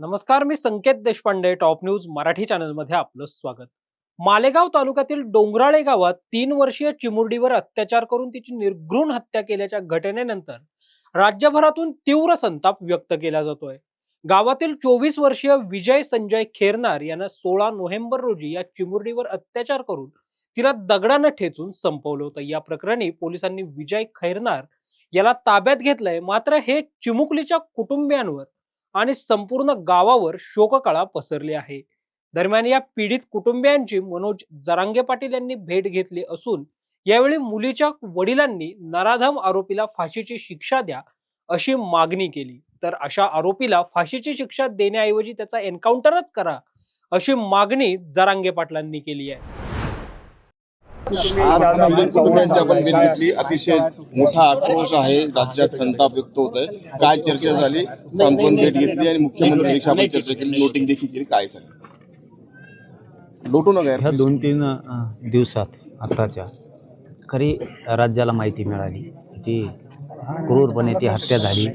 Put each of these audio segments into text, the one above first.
नमस्कार मी Sanket Deshpande top news Marathi चॅनलमध्ये आपलं स्वागत. मालेगाव तालुक्यातील डोंगराळे गावात तीन वर्षीय चिमुरडीवर अत्याचार करून तिची निर्घृण हत्या केल्याच्या घटनेनंतर राज्यभरातून तीव्र संताप व्यक्त केला जातोय. गावातील चोवीस वर्षीय विजय संजय खेरनार यांना सोळा नोव्हेंबर रोजी या चिमुरडीवर अत्याचार करून तिला दगडानं ठेचून संपवलं होतं. या प्रकरणी पोलिसांनी विजय खैरनार याला ताब्यात घेतलंय. मात्र हे चिमुकलीच्या कुटुंबियांवर आणि संपूर्ण गावावर शोककळा पसरली आहे. दरम्यान या पीडित कुटुंबियांची मनोज जरांगे पाटील यांनी भेट घेतली असून यावेळी मुलीच्या वडिलांनी नराधम आरोपीला फाशीची शिक्षा द्या अशी मागणी केली. तर अशा आरोपीला फाशीची शिक्षा देण्याऐवजी त्याचा एन्काउंटरच करा अशी मागणी जरांगे पाटलांनी केली आहे. आज पीडित कुटुंबियांची आपण अतिशय मोठा आक्रोश आहे. राज्यात संताप व्यक्त होत आहे काय चर्चा झाली? सांत्वन भेट घेतली आणि मुख्यमंत्री देखील आपण चर्चा केली. नोटिंग देखील केली. काय झालं? लोटू नका ह्या. दोन तीन दिवसात आत्ताच्या खरी राज्याला माहिती मिळाली. की क्रूरपणे ती हत्या झाली.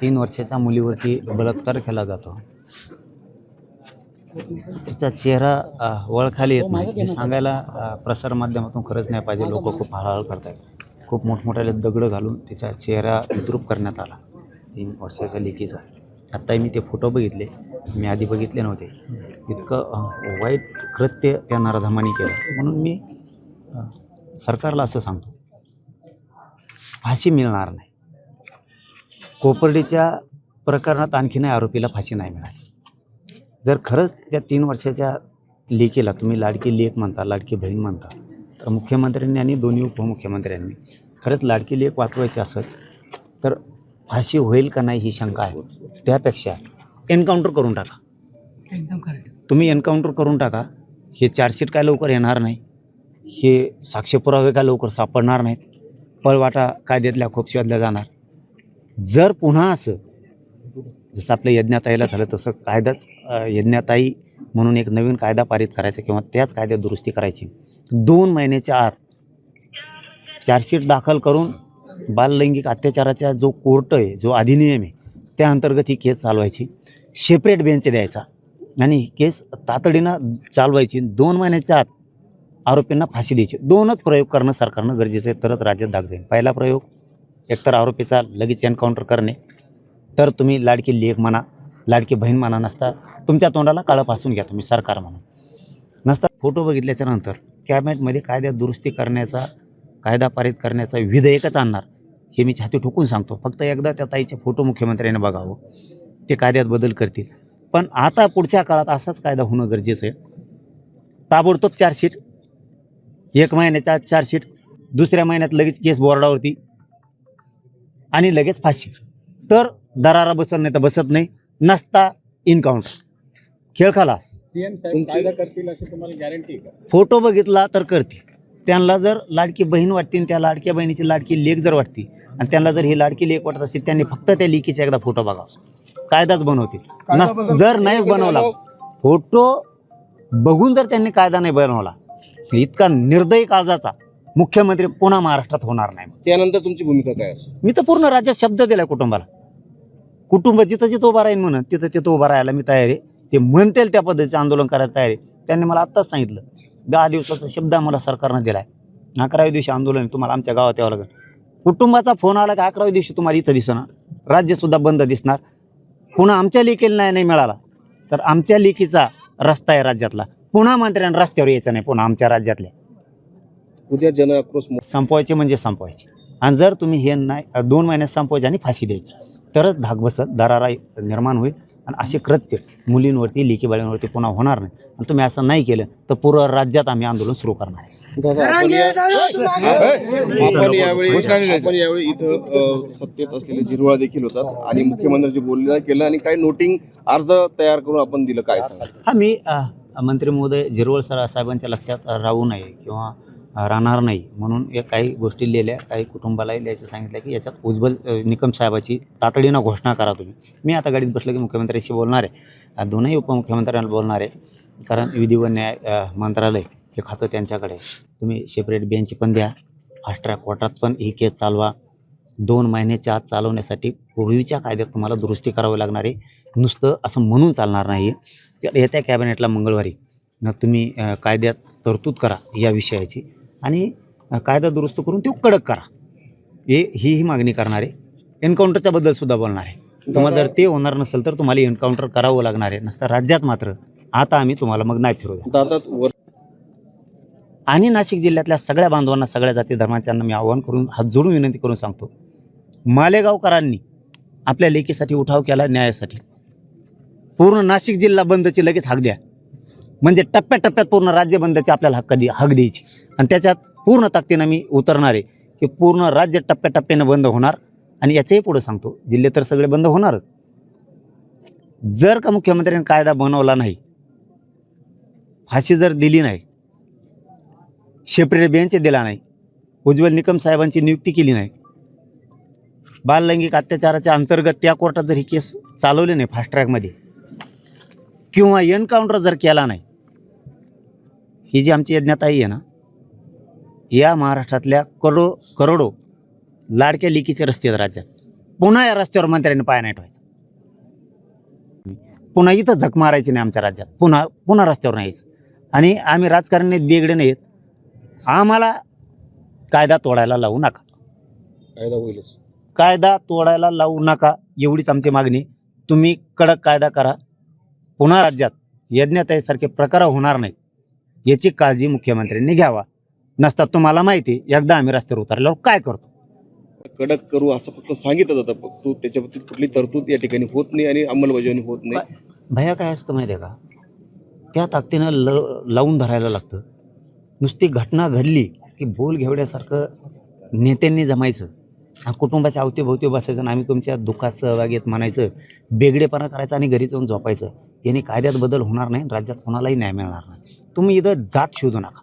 तीन वर्षाच्या मुलीवरती बलात्कार केला जातो. त्याचा चेहरा वळखाली येत नाही. हे सांगायला प्रसारमाध्यमातून खरंच नाही पाहिजे. लोक खूप हळहळ करत आहेत खूप मोठमोठ्याले दगडं घालून तिचा चेहरा विद्रूप करण्यात आला. तीन वर्षाच्या लेकीचा. आत्ताही मी ते फोटो बघितले. मी आधी बघितले नव्हते. इतकं वाईट कृत्य त्या नराधमाने केलं. म्हणून मी सरकारला असं सांगतो. फाशी मिळणार नाही. कोपर्डीच्या प्रकरणात आणखीनही आरोपीला फाशी नाही मिळाली. जर खरंच त्या तीन वर्षाच्या लेकीला तुम्ही लाडकी लेक म्हणता लाडकी बहीण म्हणता तर मुख्यमंत्र्यांनी आणि दोन्ही उपमुख्यमंत्र्यांनी खरंच लाडकी लेक वाचवायची असत तर फाशी होईल का नाही ही शंका आहे. त्यापेक्षा एन्काउंटर करून टाका. एकदम करेक्ट तुम्ही एन्काउंटर करून टाका. हे चार्जशीट काय लवकर येणार नाही. हे साक्ष पुरावे काय लवकर सापडणार नाहीत. पळवाटा कायद्यातल्या खूप शोधल्या जाणार. जर पुन्हा असं जसं आपल्या यज्ञाताईला झालं तसं कायदाच यज्ञाताई म्हणून एक नवीन कायदा पारित करायचा किंवा त्याच कायद्यात दुरुस्ती करायची. दोन महिन्याच्या आत चार्जशीट दाखल करून बाललैंगिक अत्याचाराचा जो कोर्ट आहे जो अधिनियम आहे त्या अंतर्गत ही केस चालवायची. सेपरेट बेंच द्यायचा आणि ही केस तातडीनं चालवायची. दोन महिन्याच्या आत आरोपींना फाशी द्यायची. दोनच प्रयोग करणं सरकारनं गरजेचं आहे. तरच राज्यात दाग जाईल. पहिला प्रयोग एकतर आरोपीचा लगेच एन्काउंटर करणे तर तुम्ही लाडकी लेख म्हणा लाडकी बहीण म्हणा नसता तुमच्या तोंडाला काळं पासून घ्या तुम्ही सरकार म्हणून. नसता फोटो बघितल्याच्या नंतर कॅबिनेटमध्ये कायद्यात दुरुस्ती करण्याचा कायदा पारित करण्याचा विधेयकच आणणार हे मी छाती ठोकून सांगतो. फक्त एकदा त्या ताईचे फोटो मुख्यमंत्र्यांनी बघावं. ते कायद्यात बदल करतील. पण आता पुढच्या काळात असाच कायदा होणं गरजेचं आहे. ताबडतोब चार्जशीट एक महिन्याच्या चार्जशीट दुसऱ्या महिन्यात लगेच केस बोर्डावरती आणि लगेच फाशी तर दरारा बसत नाही तर बसत नाही. नसता इनकाउंटर खेळ खलास. सीएम साहेब कायदा करतील अशी तुम्हाला गॅरंटी का? फोटो बघितला तर करतील. त्यांना जर लाडकी बहीण वाटते आणि त्या लाडक्या बहिणीची लाडकी लेख जर वाटते आणि त्यांना जर ही लाडकी लेख वाटत असेल त्यांनी फक्त त्या लेकीचा एकदा फोटो बघावा. कायदाच बनवतील. नस जर नाही बनवला फोटो बघून जर त्यांनी कायदा नाही बनवला इतका निर्दयी काळजाचा मुख्यमंत्री पुन्हा महाराष्ट्रात होणार नाही. त्यानंतर तुमची भूमिका काय असेल? मी तर पूर्ण राज्यात शब्द दिला कुटुंबाला. कुटुंब जिथं जिथं उभा राहील म्हणून तिथं तिथं उभा राहायला मी तयार आहे. ते म्हणतील त्या पद्धतीचं आंदोलन करायला तयार आहे. त्यांनी मला आत्ताच सांगितलं दहा दिवसाचा शब्द आम्हाला सरकारनं दिला आहे अकराव्या दिवशी आंदोलन आहे, तुम्हाला आमच्या गावात यावं लागेल. कुटुंबाचा फोन आला की अकराव्या दिवशी तुम्हाला इथं दिसणार? राज्यसुद्धा बंद दिसणार. पुन्हा आमच्या लेखीला न्याय नाही मिळाला तर आमच्या लेखीचा रस्ता आहे राज्यातला. पुन्हा मंत्र्यांना रस्त्यावर यायचं नाही पुन्हा आमच्या राज्यातल्या. उद्या जन आक्रोश मो- संपवायचे म्हणजे संपवायचे. आणि जर तुम्ही हे नाही दोन महिन्यात संपवायचे आणि फाशी द्यायची. तरच धाक बसत दरारा निर्माण होईल. आणि असे कृत्य मुलींवरती लेकी बाळींवरती पुन्हा होणार नाही. आणि तुम्ही असं नाही केलं तर पूर्ण राज्यात आम्ही आंदोलन सुरू करणार. आहे दादा, आपण या- आपण यावेळी आपण यावेळी इथं अ, सत्तेत असलेले जिरवाळ देखील होतात. आणि मुख्यमंत्र्यांशी बोलणं केलं आणि काही नोटिंग अर्ज तयार करून आपण दिलं. काय सांगा हा मी अ, मंत्री महोदय झिरवळ सर साहेबांच्या लक्षात राहू नये किंवा राहणार नाही. म्हणून या काही गोष्टी लिहिल्या काही कुटुंबालाही लिहायचं सांगितलं की याच्यात उज्ज्वल निकम साहेबाची तातडीनं घोषणा करा तुम्ही. मी आता गाडीत बसलं की मुख्यमंत्र्यांशी बोलणार आहे. दोनही उपमुख्यमंत्र्यांना बोलणार आहे. कारण विधी व न्याय मंत्रालय हे खातं त्यांच्याकडे तुम्ही सेपरेट बेंच पण द्या. फास्ट ट्रॅक कोर्टात पण ही केस चालवा. दोन महिन्याच्या आत चालवण्यासाठी पूर्वीच्या कायद्यात तुम्हाला दुरुस्ती करावी लागणार आहे. नुसतं असं म्हणून चालणार नाही आहे त्या येत्या कॅबिनेटला मंगळवारी न तुम्ही कायद्यात तरतूद करा या विषयाची. आणि कायदा दुरुस्त करून तो कडक करा. हे ही ही मागणी करणार. आहे एन्काउंटरच्या बद्दल सुद्धा बोलणार आहे. तुम्हाला जर ते होणार नसेल तर तुम्हाला एन्काउंटर करावं लागणार आहे. नसतं राज्यात मात्र आता आम्ही तुम्हाला मग नाही फिरू द्या आणि नाशिक जिल्ह्यातल्या सगळ्या बांधवांना सगळ्या जाती धर्माच्यांना मी आवाहन करून हात जोडून विनंती करून सांगतो. मालेगावकरांनी आपल्या लेखीसाठी उठाव केला न्यायासाठी. पूर्ण नाशिक जिल्हा बंदची लगेच हाक द्या. म्हणजे टप्प्याटप्प्यात पूर्ण राज्य बंदची आपल्याला हक्क दे हक द्यायची. आणि त्याच्यात पूर्ण ताकदीनं मी उतरणार आहे की पूर्ण राज्य टप्प्याटप्प्यानं बंद होणार. आणि याच्याही पुढे सांगतो जिल्हे तर सगळे बंद होणारच. जर का मुख्यमंत्र्यांनी कायदा बनवला नाही फाशी जर दिली नाही सेपरेट बेंच दिला नाही उज्ज्वल निकम साहेबांची नियुक्ती केली नाही बाललैंगिक अत्याचाराच्या अंतर्गत त्या कोर्टात जर ही केस चालवली नाही फास्ट ट्रॅकमध्ये किंवा एन्काउंटर जर केला नाही ही जी आमची यज्ञताई आहे ना या महाराष्ट्रातल्या करोडो करोडो लाडक्या लिकीचे रस्ते आहेत राज्यात. पुन्हा या रस्त्यावर मंत्र्यांनी पाय नाही ठेवायचा. पुन्हा इथं झक मारायची नाही आमच्या राज्यात. पुन्हा पुन्हा रस्त्यावर नाही यायचं. आणि आम्ही राजकारणी बेगडे नाहीत. आम्हाला कायदा तोडायला लावू नका. कायदा होईलच. कायदा तोडायला लावू नका एवढीच आमची मागणी. तुम्ही कडक कायदा करा. पुन्हा राज्यात यज्ञताईसारखे प्रकार होणार नाहीत. याची काळजी मुख्यमंत्र्यांनी घ्यावा. नसता तुम्हाला माहिती एकदा आम्ही रस्त्यावर उतरल्यावर काय करतो? कडक करू असं फक्त सांगितलं जातं. फक्त त्याच्या बाबतीत कुठली तरतूद या ठिकाणी होत नाही आणि अंमलबजावणी होत नाही. भया काय असतं माहिती आहे का? त्या ताकदीनं ल लावून धरायला लागतं. नुसती घटना घडली की बोल घेवड्यासारखं नेत्यांनी जमायचं. आणि कुटुंबाच्या अवतीभोवती बसायचं आणि आम्ही तुमच्या दुःखात सहभागी आहेत म्हणायचं बेगडेपणा करायचं आणि घरी जाऊन झोपायचं. याने कायद्यात बदल होणार नाही राज्यात कोणालाही न्याय मिळणार नाही. तुम्ही इथं जात शोधू नका.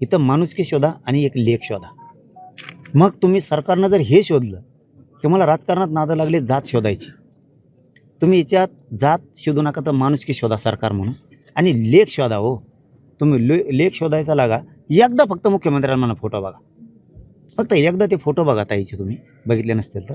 इथं माणुसकी शोधा आणि एक लेख शोधा. मग तुम्ही सरकारनं जर हे शोधलं तुम्हाला राजकारणात नादं लागले जात शोधायची. तुम्ही याच्यात जात शोधू नका तर माणुसकी शोधा सरकार म्हणून. आणि लेख शोधा हो. तुम्ही ले लेख शोधायचा लागा. एकदा फक्त मुख्यमंत्र्यांना फोटो बघा. फक्त एकदा ते फोटो बघा ताईचे तुम्ही. बघितले नसतील तर.